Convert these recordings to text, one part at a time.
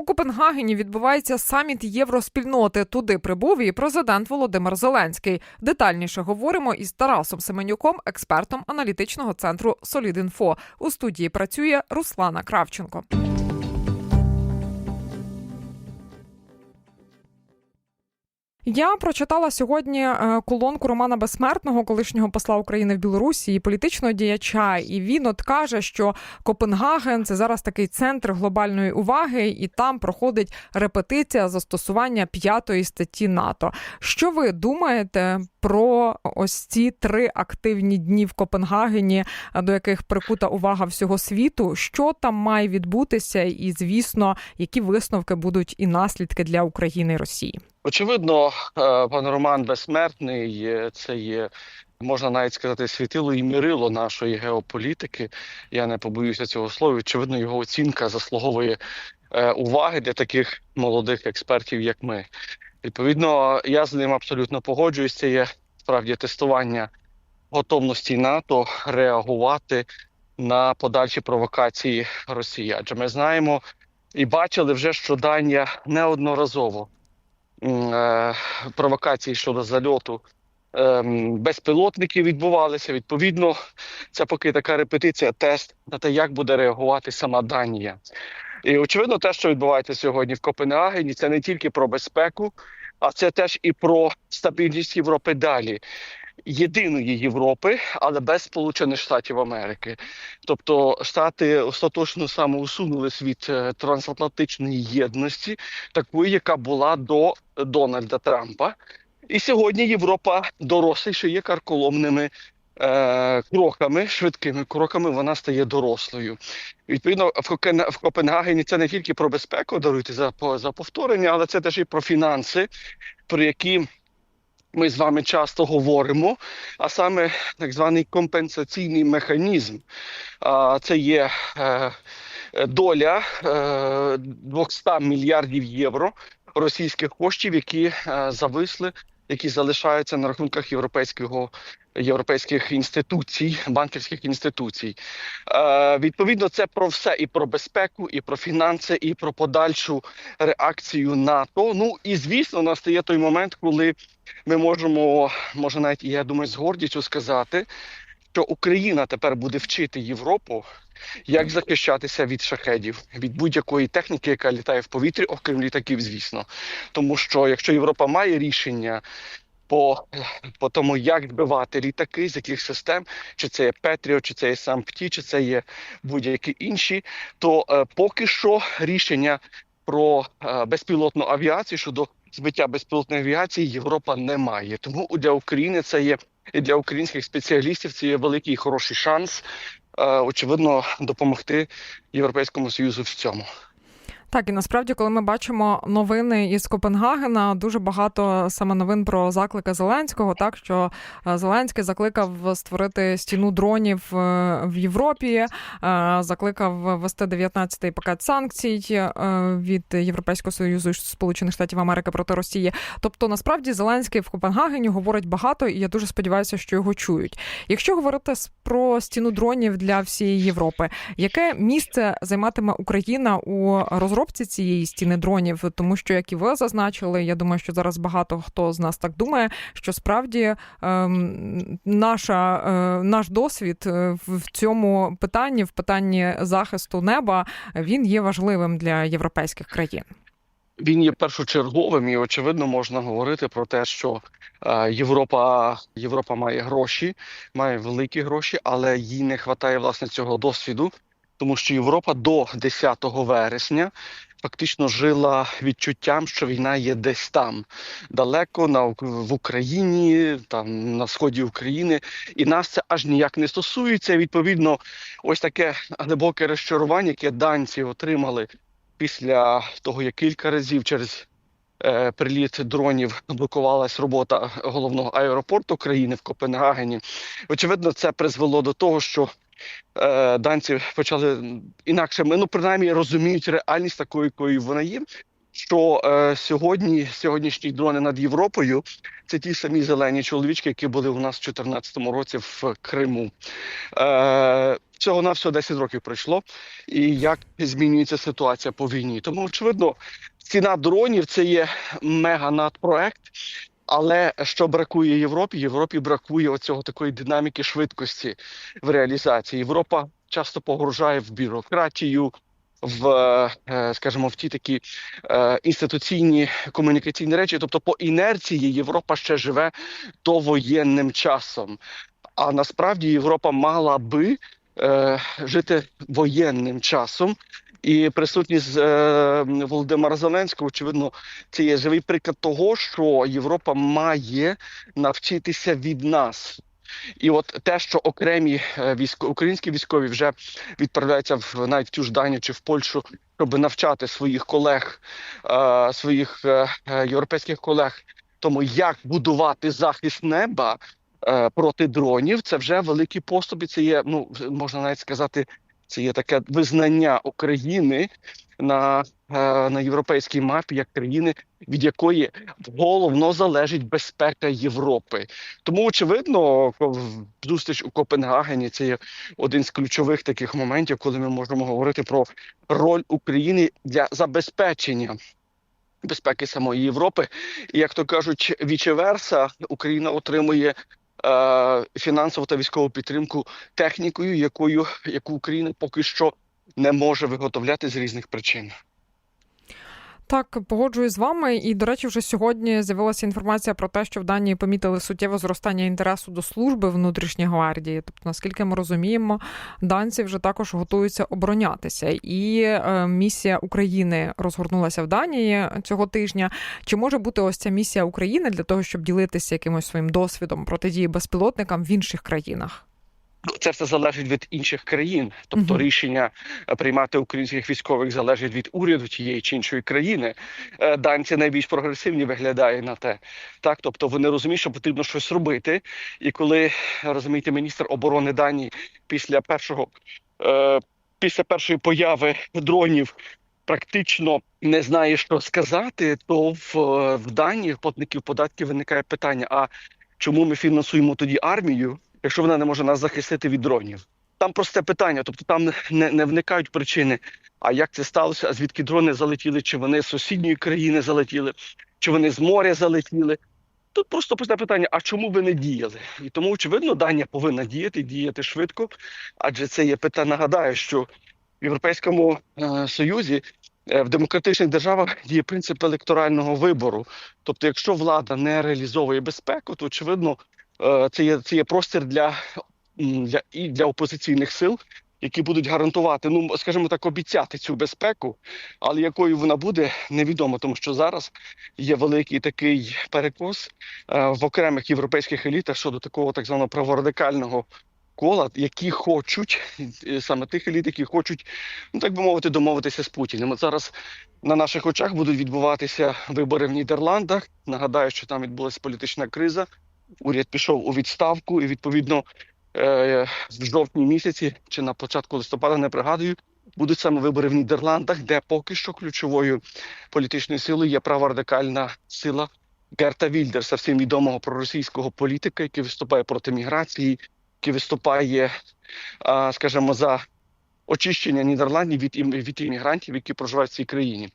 У Копенгагені відбувається саміт євроспільноти. Туди прибув і президент Володимир Зеленський. Детальніше говоримо із Тарасом Семенюком, експертом аналітичного центру Солідінфо. У студії працює Руслана Кравченко. Я прочитала сьогодні е, колонку Романа Безсмертного, колишнього посла України в Білорусі і політичного діяча. І він от каже, що Копенгаген це зараз такий центр глобальної уваги, і там проходить репетиція застосування п'ятої статті НАТО. Що ви думаєте про ось ці три активні дні в Копенгагені, до яких прикута увага всього світу? Що там має відбутися, і звісно, які висновки будуть і наслідки для України і Росії? Очевидно, е, пан Роман Безсмертний е, це є, можна навіть сказати, світило і мірило нашої геополітики. Я не побоюся цього слова. Очевидно, його оцінка заслуговує е, уваги для таких молодих експертів, як ми. Відповідно, я з ним абсолютно погоджуюсь. Це є справді тестування готовності НАТО реагувати на подальші провокації Росії. Адже ми знаємо і бачили вже, що Данія неодноразово провокації щодо зальоту ем, безпілотників відбувалися. Відповідно, це поки така репетиція, тест на те, як буде реагувати сама Данія. І очевидно, те, що відбувається сьогодні в Копенгагені, це не тільки про безпеку, а це теж і про стабільність Європи далі. Єдиної Європи, але без Сполучених Штатів Америки. Тобто Штати остаточно самоусунулись від е, трансатлантичної єдності, такої, яка була до Дональда Трампа. І сьогодні Європа доросліше є карколомними е, кроками, швидкими кроками. Вона стає дорослою. Відповідно, в Копенгагені це не тільки про безпеку, даруйте за, за повторення, але це теж і про фінанси, про які ми з вами часто говоримо, а саме так званий компенсаційний механізм. Це є е, е, доля е, 200 мільярдів євро російських коштів, які е, зависли, які залишаються на рахунках європейського. Європейських інституцій, банківських інституцій, е, відповідно, це про все і про безпеку, і про фінанси, і про подальшу реакцію НАТО. Ну і звісно, настає той момент, коли ми можемо, може навіть я думаю, з гордістю сказати, що Україна тепер буде вчити Європу, як захищатися від шахедів, від будь-якої техніки, яка літає в повітрі, окрім літаків, звісно. Тому що якщо Європа має рішення по, по тому, як збивати літаки, з яких систем, чи це є Петріо, чи це є Сампті, чи це є будь-які інші, то е, поки що рішення про е, безпілотну авіацію щодо збиття безпілотної авіації Європа не має. Тому для України це є і для українських спеціалістів це є великий хороший шанс, е, очевидно, допомогти Європейському Союзу в цьому. Так, і насправді, коли ми бачимо новини із Копенгагена, дуже багато саме новин про заклики Зеленського, так що е, Зеленський закликав створити стіну дронів е, в Європі, е, закликав ввести 19-й пакет санкцій від Європейського союзу і Сполучених Штатів Америки проти Росії. Тобто, насправді, Зеленський в Копенгагені говорить багато, і я дуже сподіваюся, що його чують. Якщо говорити про стіну дронів для всієї Європи, яке місце займатиме Україна у розробці цієї стіни дронів? Тому що, як і ви зазначили, я думаю, що зараз багато хто з нас так думає, що справді ем, наша, е, наш досвід е, в в цьому питанні, в питанні захисту неба, він є важливим для європейських країн. Він є першочерговим, і очевидно можна говорити про те, що е, Європа, Європа має гроші, має великі гроші, але їй не вистачає власне цього досвіду, тому що Європа до 10 вересня фактично жила відчуттям, що війна є десь там, далеко на в Україні, там на сході України, і нас це аж ніяк не стосується. Відповідно, ось таке глибоке розчарування, яке данці отримали після того, як кілька разів через е, приліт дронів блокувалась робота головного аеропорту країни в Копенгагені. Очевидно, це призвело до того, що е, данці почали інакше, ну принаймні розуміють реальність такою, якою вона є. що е, сьогодні сьогоднішні дрони над Європою це ті самі зелені чоловічки, які були у нас в 2014 році в Криму. Е, Всього на всього 10 років пройшло, і як змінюється ситуація по війні. Тому, очевидно, ціна дронів це є мега надпроект. Але що бракує Європі? Європі бракує оцього такої динаміки швидкості в реалізації. Європа часто погружає в бюрократію, в, е, скажімо, в ті такі е, інституційні комунікаційні речі. Тобто, по інерції Європа ще живе довоєнним часом. А насправді Європа мала би е, жити воєнним часом. І присутність е, Володимира Зеленського, очевидно, це є живий приклад того, що Європа має навчитися від нас. І от те, що окремі е, військо, українські військові вже відправляються в навіть в ту ж Данію чи в Польщу, щоб навчати своїх колег, е, своїх е, е, європейських колег, тому як будувати захист неба проти дронів, це вже великі поступи. Це є, ну можна навіть сказати, це є таке визнання України на, е, на європейській мапі як країни, від якої головно залежить безпека Європи. Тому, очевидно, зустріч у Копенгагені це є один з ключових таких моментів, коли ми можемо говорити про роль України для забезпечення. Безпеки самої Європи, і як то кажуть, вічеверса Україна отримує фінансову та військову підтримку технікою, якою яку Україна поки що не може виготовляти з різних причин. Так, погоджуюсь з вами. І, до речі, вже сьогодні з'явилася інформація про те, що в Данії помітили суттєве зростання інтересу до служби внутрішньої гвардії. Тобто, наскільки ми розуміємо, данці вже також готуються оборонятися. І е, місія України розгорнулася в Данії цього тижня. Чи може бути ось ця місія України для того, щоб ділитися якимось своїм досвідом протидії безпілотникам в інших країнах? Ну, Це все залежить від інших країн, тобто Мгм. рішення е, приймати українських військових залежить від уряду тієї чи іншої країни. Е, Данці найбільш прогресивні виглядає на те. Так, тобто вони розуміють, що потрібно щось робити. І коли розумієте, міністр оборони Данії після першого е, після першої появи дронів. Практично не знає, що сказати, то в, в Данії платників податків виникає питання: а чому ми фінансуємо тоді армію, якщо вона не може нас захистити від дронів? Там просте питання, тобто там не, не вникають причини. А як це сталося? А звідки дрони залетіли? Чи вони з сусідньої країни залетіли, чи вони з моря залетіли? Тут просто просте питання: а чому ви не діяли? І тому, очевидно, Данія повинна діяти, діяти швидко, адже це є питання. Нагадаю, що в Європейському е, Союзі е, в демократичних державах діє принцип електорального вибору. Тобто, якщо влада не реалізовує безпеку, то очевидно це є це є простір для, для і для опозиційних сил, які будуть гарантувати, ну скажімо так, обіцяти цю безпеку, але якою вона буде, невідомо, тому що зараз є великий такий перекос е, в окремих європейських елітах щодо такого так званого праворадикального кола, які хочуть е, саме тих еліт, які хочуть, ну так би мовити, домовитися з Путіним. Зараз на наших очах будуть відбуватися вибори в Нідерландах. Нагадаю, що там відбулася політична криза. Уряд пішов у відставку, і відповідно е, в жовтні місяці чи на початку листопада не пригадую. Будуть саме вибори в Нідерландах, де поки що ключовою політичною силою є праворадикальна сила Герта Вільдерса, всім відомого проросійського політика, який виступає проти міграції, який виступає, скажімо, за очищення Нідерландів від від іммігрантів, які проживають в цій країні.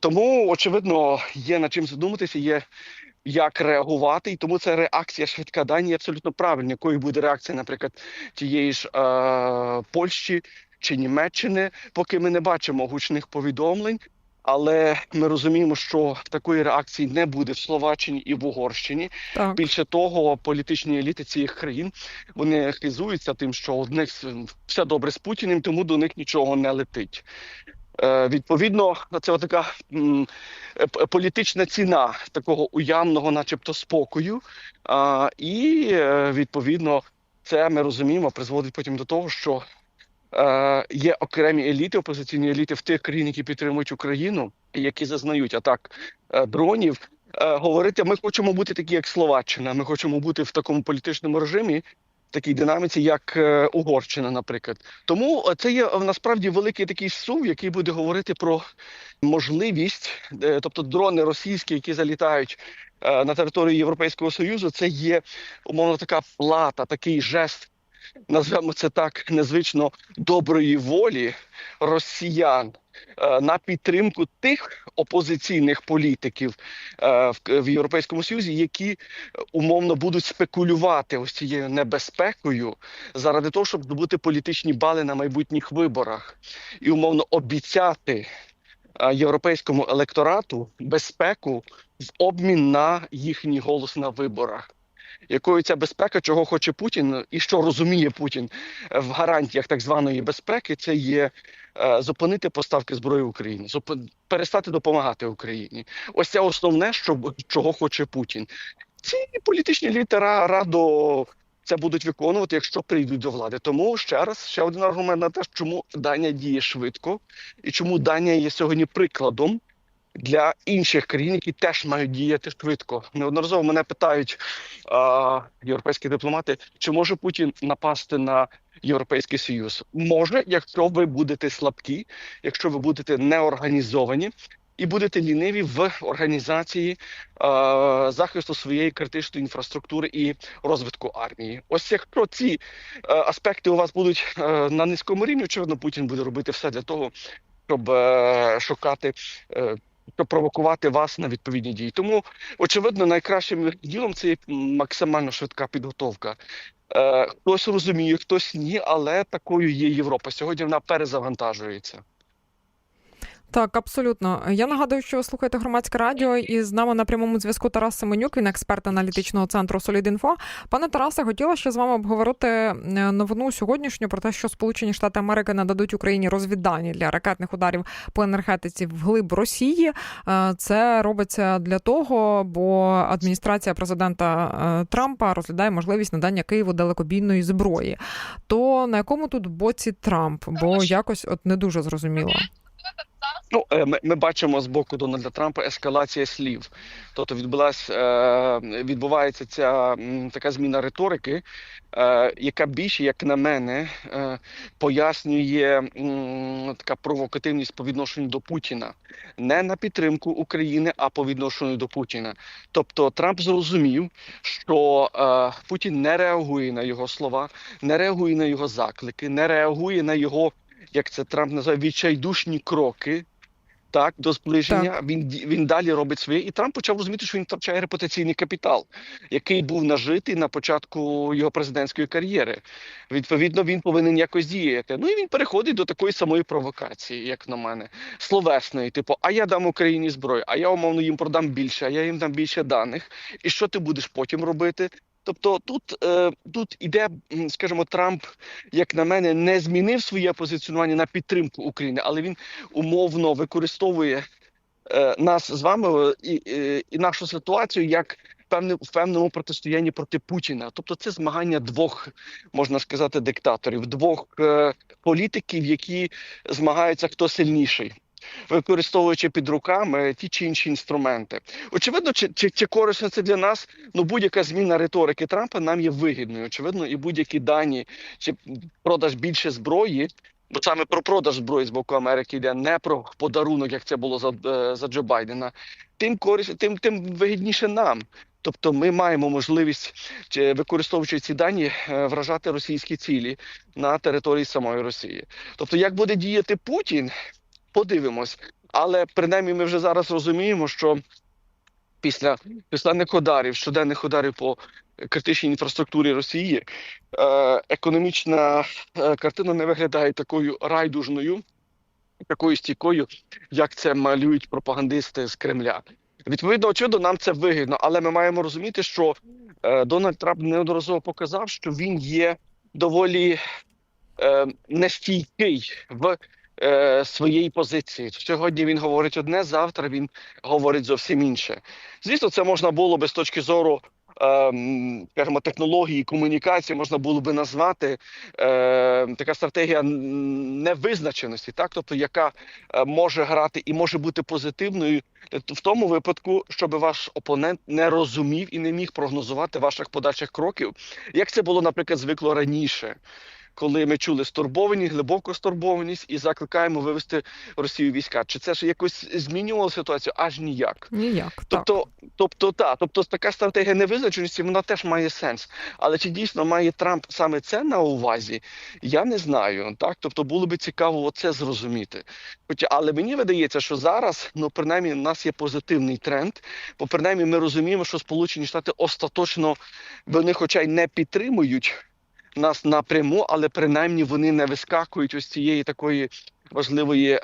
Тому, очевидно, є над чим задуматися, є як реагувати, і тому ця реакція швидка Данії абсолютно правильна. Якою буде реакція, наприклад, тієї ж е, Польщі чи Німеччини, поки ми не бачимо гучних повідомлень. Але ми розуміємо, що такої реакції не буде в Словаччині і в Угорщині. Так. Більше того, політичні еліти цих країн вони хизуються тим, що у них все добре з Путіним, тому до них нічого не летить. Е, відповідно, це така е, політична ціна такого уявного, начебто, спокою. І е, відповідно, це ми розуміємо, призводить потім до того, що є окремі еліти, опозиційні еліти в тих країн, які підтримують Україну, які зазнають атак дронів. Говорити, ми хочемо бути такі, як Словаччина. Ми хочемо бути в такому політичному режимі, такій динаміці, як е, Угорщина, наприклад. Тому е, це є е, насправді великий такий сув, який буде говорити про можливість, тобто дрони російські, які залітають на територію Європейського Союзу, це є умовно така плата, такий жест, назвемо це так незвично доброї волі росіян е, на підтримку тих опозиційних політиків е, в, Європейському Союзі, які е, умовно будуть спекулювати ось цією небезпекою заради того, щоб здобути політичні бали на майбутніх виборах і умовно обіцяти європейському електорату безпеку в обмін на їхній голос на виборах. Якою ця безпека, чого хоче Путін, і що розуміє Путін е, в гарантіях так званої безпеки, це є е, зупинити поставки зброї в Україні, перестати допомагати Україні. Ось це основне, що чого хоче Путін. Ці політичні літера радо це будуть виконувати, якщо прийдуть до влади. Тому ще раз ще один аргумент на те, чому Данія діє швидко, і чому Данія є сьогодні прикладом для інших країн, які теж мають діяти швидко. Неодноразово мене питають а, європейські дипломати, чи може Путін напасти на Європейський Союз? Може, якщо ви будете слабкі, якщо ви будете неорганізовані. І будете ліниві в організації е, захисту своєї критичної інфраструктури і розвитку армії. Ось якщо ці е, аспекти у вас будуть е, на низькому рівні, очевидно, Путін буде робити все для того, щоб е, шукати, е, щоб провокувати вас на відповідні дії. Тому, очевидно, найкращим ділом це є максимально швидка підготовка. Е, хтось розуміє, хтось ні, але такою є Європа. Сьогодні вона перезавантажується. Так, абсолютно. Я нагадую, що ви слухаєте громадське радіо, і з нами на прямому зв'язку Тарас Семенюк, він експерт аналітичного центру Солідінфо. Пане Тарасе, хотіла ще з вами обговорити е, новину сьогоднішню про те, що Сполучені Штати Америки нададуть Україні розвіддані для ракетних ударів по енергетиці вглиб Росії. Е, Це робиться для того, бо адміністрація президента е, Трампа розглядає можливість надання Києву далекобійної зброї. То на якому тут боці Трамп? Бо якось от не дуже зрозуміло. Ну, е, ми, ми бачимо з боку Дональда Трампа ескалація слів. Тобто відбулась, е, відбувається ця така зміна риторики, е, яка більше, як на мене, пояснює така провокативність по відношенню до Путіна. Не на підтримку України, а по відношенню до Путіна. Тобто Трамп зрозумів, що Путін не реагує на його слова, не реагує на його заклики, не реагує на його, як це Трамп називає, відчайдушні кроки. Так, до зближення він ді- він далі робить своє, і Трамп почав розуміти, що він втрачає репутаційний капітал, який був нажитий на початку його президентської кар'єри. Відповідно, він повинен якось діяти. Ну і він переходить до такої самої провокації, як на мене, словесної, типу, а я дам Україні зброю, а я умовно їм продам більше, а я їм дам більше даних. І що ти будеш потім робити? Тобто тут, е, тут іде, скажімо, Трамп, як на мене, не змінив своє позиціонування на підтримку України, але він умовно використовує е, нас з вами е, і, е, і нашу ситуацію як в певному протистоянні проти Путіна. Тобто це змагання двох, можна сказати, диктаторів, двох е, політиків, які змагаються хто сильніший. Використовуючи під руками ті чи інші інструменти, очевидно, чи, чи, чи корисно це для нас? Ну будь-яка зміна риторики Трампа нам є вигідною. Очевидно, і будь-які дані чи продаж більше зброї Бо саме про продаж зброї з боку Америки йде не про подарунок, як це було за, е, за Джо Байдена. Тим користь, тим, тим вигідніше нам. Тобто ми маємо можливість, чи, використовуючи ці дані, е, вражати російські цілі на території самої Росії. Тобто, як буде діяти Путін, подивимось. Але принаймні ми вже зараз розуміємо, що після численних ударів, щоденних ударів по критичній інфраструктурі Росії, е, економічна е, картина не виглядає такою райдужною, такою стійкою, як це малюють пропагандисти з Кремля. Відповідно, очевидно, нам це вигідно, але ми маємо розуміти, що е, Дональд Трамп неодноразово показав, що він є доволі нестійкий в е, своїй позиції. Сьогодні він говорить одне, завтра він говорить зовсім інше. Звісно, це можна було би з точки зору скажімо, технології комунікації можна було би назвати е, така стратегія невизначеності, так тобто яка е, може грати і може бути позитивною в тому випадку, щоб ваш опонент не розумів і не міг прогнозувати ваших подальших кроків, як це було, наприклад, звикло раніше. Коли ми чули стурбованість, глибоку стурбованість і закликаємо вивести Росію війська, чи це ж якось змінювало ситуацію? Аж ніяк. Ніяк. Так. Тобто, тобто, та, тобто така стратегія невизначеності, вона теж має сенс. Але чи дійсно має Трамп саме це на увазі? Я не знаю. Так, тобто було би цікаво оце зрозуміти. Хоча, але мені видається, що зараз, ну принаймні, у нас є позитивний тренд, бо принаймні ми розуміємо, що Сполучені Штати остаточно вони, хоча й не підтримують нас напряму, але принаймні вони не вискакують ось цієї такої важливої, е,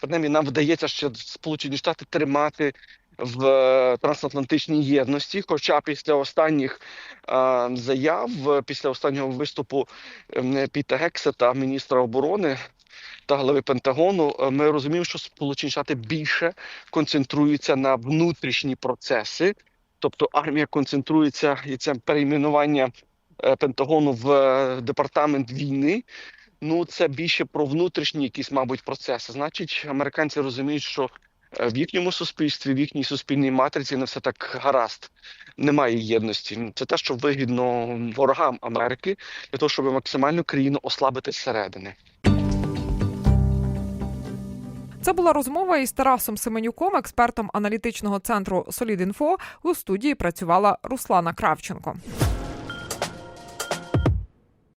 принаймні нам вдається ще Сполучені Штати тримати в е, трансатлантичній єдності. Хоча після останніх е, заяв, після останнього виступу е, Піта Гексета, міністра оборони та голови Пентагону, е, ми розуміємо, що Сполучені Штати більше концентруються на внутрішні процеси. Тобто армія концентрується і це перейменування Пентагону в е, департамент війни. Ну, це більше про внутрішні якісь, мабуть, процеси. Значить, американці розуміють, що е, в їхньому суспільстві, в їхній суспільній матриці не все так гаразд. Немає єдності. Це те, що вигідно ворогам Америки для того, щоб максимально країну ослабити зсередини. Це була розмова із Тарасом Семенюком, експертом аналітичного центру Солідінфо. У студії працювала Руслана Кравченко.